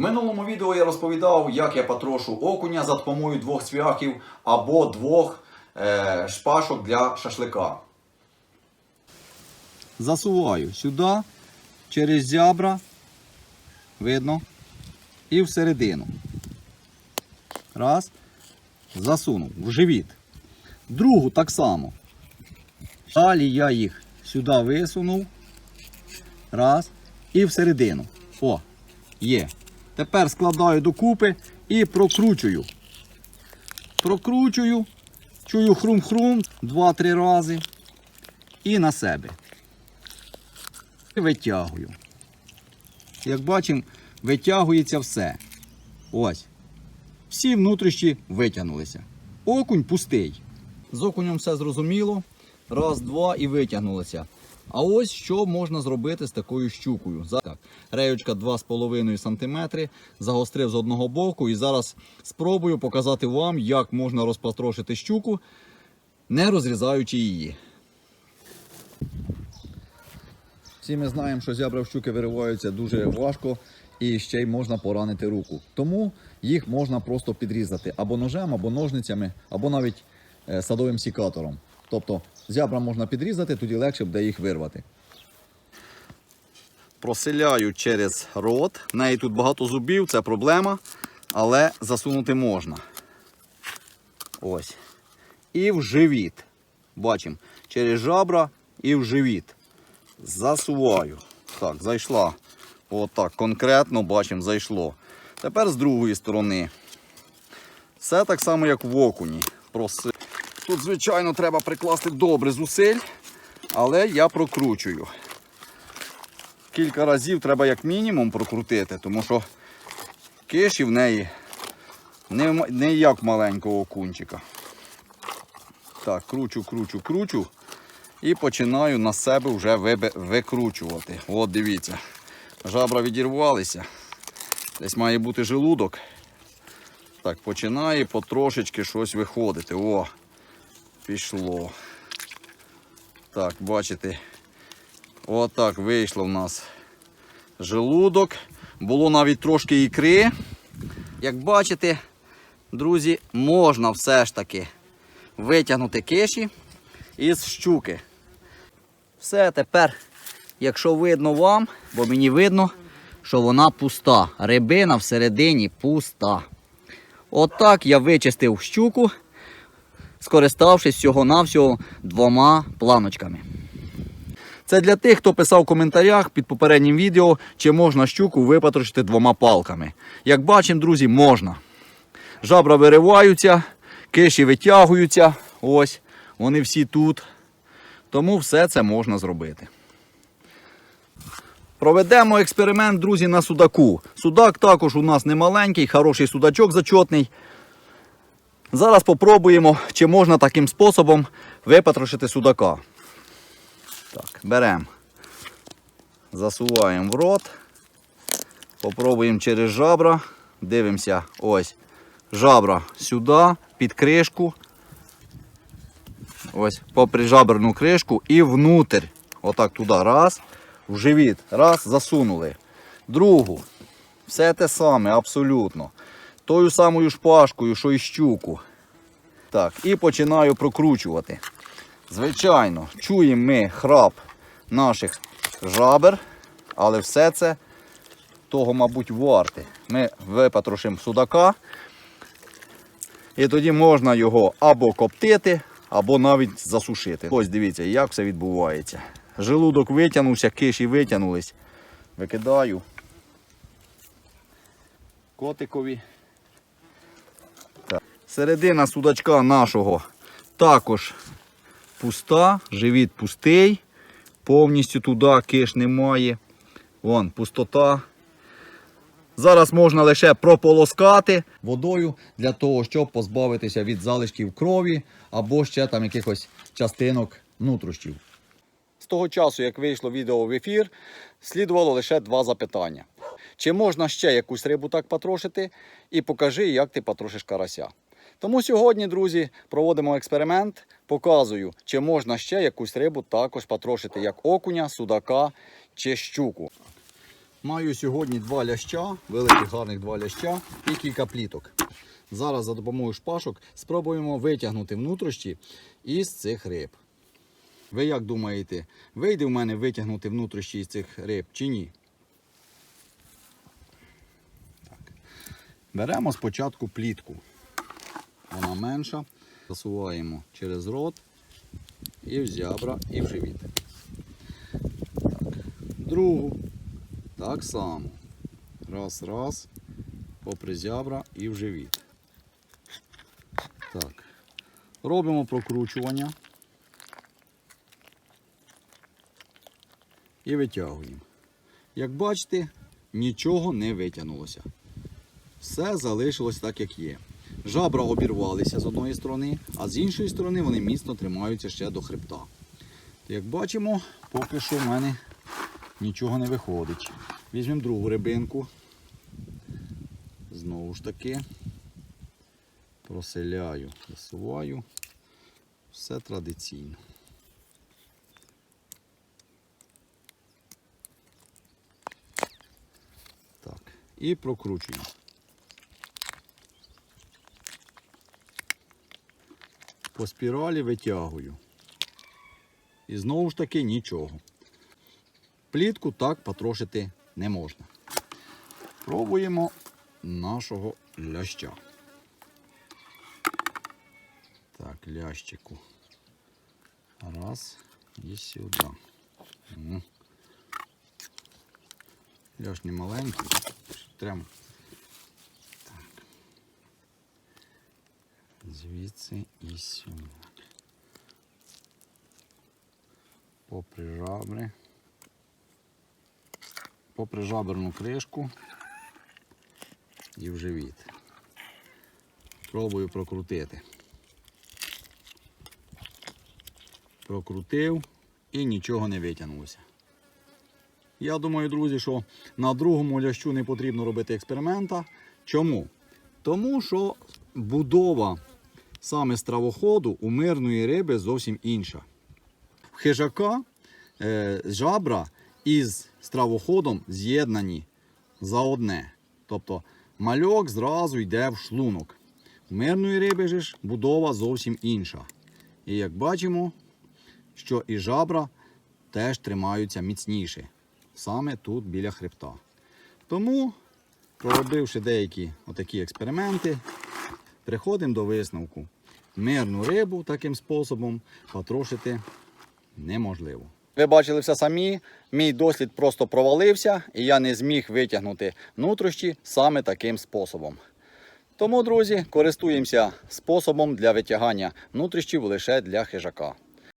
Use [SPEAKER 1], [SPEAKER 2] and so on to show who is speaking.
[SPEAKER 1] В минулому відео я розповідав, як я потрошу окуня за допомогою двох цвяхів або двох е, шпашок для шашлика. Засуваю сюди, через зябра, видно, і всередину. Раз. Засунув в живіт. Другу так само. Далі я їх сюди висунув. Раз. І всередину. О, є. Тепер складаю докупи і прокручую. Прокручую, чую хрум-хрум два-три рази. І на себе. І витягую. Як бачимо, витягується все. Ось. Всі внутрішні витягнулися. Окунь пустий. З окунем все зрозуміло. Раз, два і витягнулися. А ось що можна зробити з такою щукою. Так, реючка 2,5 см, загострив з одного боку і зараз спробую показати вам, як можна розпотрошити щуку, не розрізаючи її. Всі ми знаємо, що зябра в щуки вириваються дуже важко і ще й можна поранити руку. Тому їх можна просто підрізати або ножем, або ножницями, або навіть е, садовим сікатором. Тобто зябра можна підрізати, тоді легше буде їх вирвати. Проселяю через рот. В неї тут багато зубів, це проблема, але засунути можна. Ось. І в живіт. Бачимо, через жабра і в живіт. Засуваю. Так, зайшла. Отак, конкретно бачимо, зайшло. Тепер з другої сторони. Все так само, як в окуні. Проси- Тут, звичайно, треба прикласти добре зусиль, але я прокручую. Кілька разів треба як мінімум прокрутити, тому що киші в неї не, не як маленького окунчика. Так, кручу, кручу, кручу. І починаю на себе вже викручувати. От дивіться. Жабра відірвалися. Десь має бути желудок. Так, починає потрошечки щось виходити. О, пішло. Так, бачите. Отак вийшло в нас желудок. Було навіть трошки ікри. Як бачите, друзі, можна все ж таки витягнути киші із щуки. Все, тепер, якщо видно вам, бо мені видно, що вона пуста. Рибина всередині пуста. Отак я вичистив щуку, скориставшись всього-навсього двома планочками. Це для тих, хто писав в коментарях під попереднім відео, чи можна щуку випатрошити двома палками. Як бачимо, друзі, можна. Жабра вириваються, киші витягуються. Ось, вони всі тут. Тому все це можна зробити. Проведемо експеримент, друзі, на судаку. Судак також у нас не маленький, хороший судачок зачотний. Зараз попробуємо, чи можна таким способом випотрошити судака. Так, беремо, засуваємо в рот, попробуємо через жабра. Дивимося, ось жабра сюди, під кришку. Ось попри жаберну кришку і внутрь. Отак туди. Раз. В живіт. Раз, засунули. Другу. Все те саме, абсолютно. Тою самою шпажкою, що і щуку. Так, і починаю прокручувати. Звичайно, чуємо ми храп наших жабер, але все це того, мабуть, варте. Ми випотрошимо судака. І тоді можна його або коптити, або навіть засушити. Ось дивіться, як все відбувається. Желудок витягнувся, киші витягнулись. Викидаю. Котикові. Середина судачка нашого також пуста, живіт пустий. Повністю туди киш немає. Вон пустота. Зараз можна лише прополоскати водою для того, щоб позбавитися від залишків крові або ще там якихось частинок нутрощів. З того часу, як вийшло відео в ефір, слідувало лише два запитання. Чи можна ще якусь рибу так потрошити? І покажи, як ти потрошиш карася. Тому сьогодні, друзі, проводимо експеримент, показую, чи можна ще якусь рибу також потрошити, як окуня, судака чи щуку. Маю сьогодні два ляща, великих гарних два ляща і кілька пліток. Зараз за допомогою шпажок спробуємо витягнути внутрішні із цих риб. Ви як думаєте, вийде в мене витягнути внутрішні із цих риб чи ні? Так. Беремо спочатку плітку. Вона менша. Засуваємо через рот і в зябра, і в живіт. Так. Другу. Так само. Раз, раз. Попри зябра і в живіт. Так. Робимо прокручування. І витягуємо. Як бачите, нічого не витягнулося. Все залишилось так, як є. Жабра обірвалися з одної сторони, а з іншої сторони вони міцно тримаються ще до хребта. Як бачимо, поки що в мене нічого не виходить. Візьмемо другу рибинку. Знову ж таки. Проселяю, засуваю. Все традиційно. Так, і прокручуємо. По спіралі витягую. І знову ж таки нічого. Плітку так потрошити не можна. Пробуємо нашого ляща. Так, лящику. Раз і сюди. М. Лящ не маленький. Прямо. Звідси і сюди. Попри жабри. Попри жаберну кришку і в живіт. Пробую прокрутити. Прокрутив і нічого не витягнулося. Я думаю, друзі, що на другому лящу не потрібно робити експеримента. Чому? Тому що будова саме стравоходу у мирної риби зовсім інша. В хижака е, жабра із стравоходом з'єднані за одне. Тобто мальок зразу йде в шлунок. У мирної риби ж будова зовсім інша. І як бачимо, що і жабра теж тримаються міцніше. Саме тут біля хребта. Тому, проробивши деякі отакі експерименти, приходимо до висновку. Мирну рибу таким способом потрошити неможливо. Ви бачили все самі. Мій дослід просто провалився, і я не зміг витягнути нутрощі саме таким способом. Тому, друзі, користуємося способом для витягання нутрощів лише для хижака.